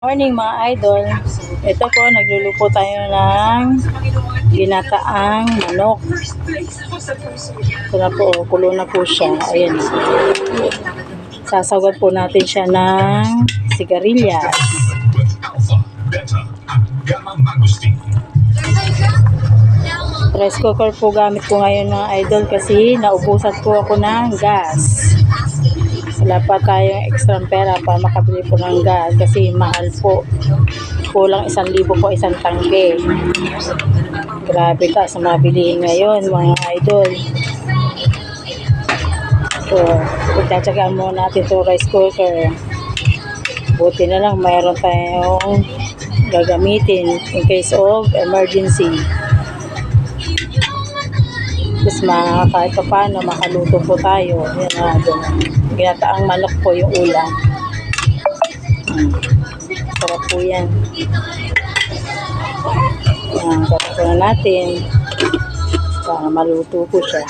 Morning mga idol. Ito po, nagluluto tayo ng ginataang manok. Ito po, kulo na po siya. Ayan. Sasagad po natin siya ng sigarilyas. Rice cooker po gamit ko ngayon mga idol kasi naubusan po ako ng gas. Wala pa tayong extra pera para makabili po ng gas kasi mahal po. Kulang isang libo po isang tangke. Grabe ka sa mga bilihin ngayon mga idol. So, pagtsatsagaan muna natin itong rice cooker. Buti na lang mayroon tayong gagamitin in case of emergency. Tapos ma, kahit pa paano, makaluto po tayo. Yan na, doon. Ginataang manok po yung ulam. Hmm. Sarap po yan. Yan, tapos na natin. Para maluto po siya.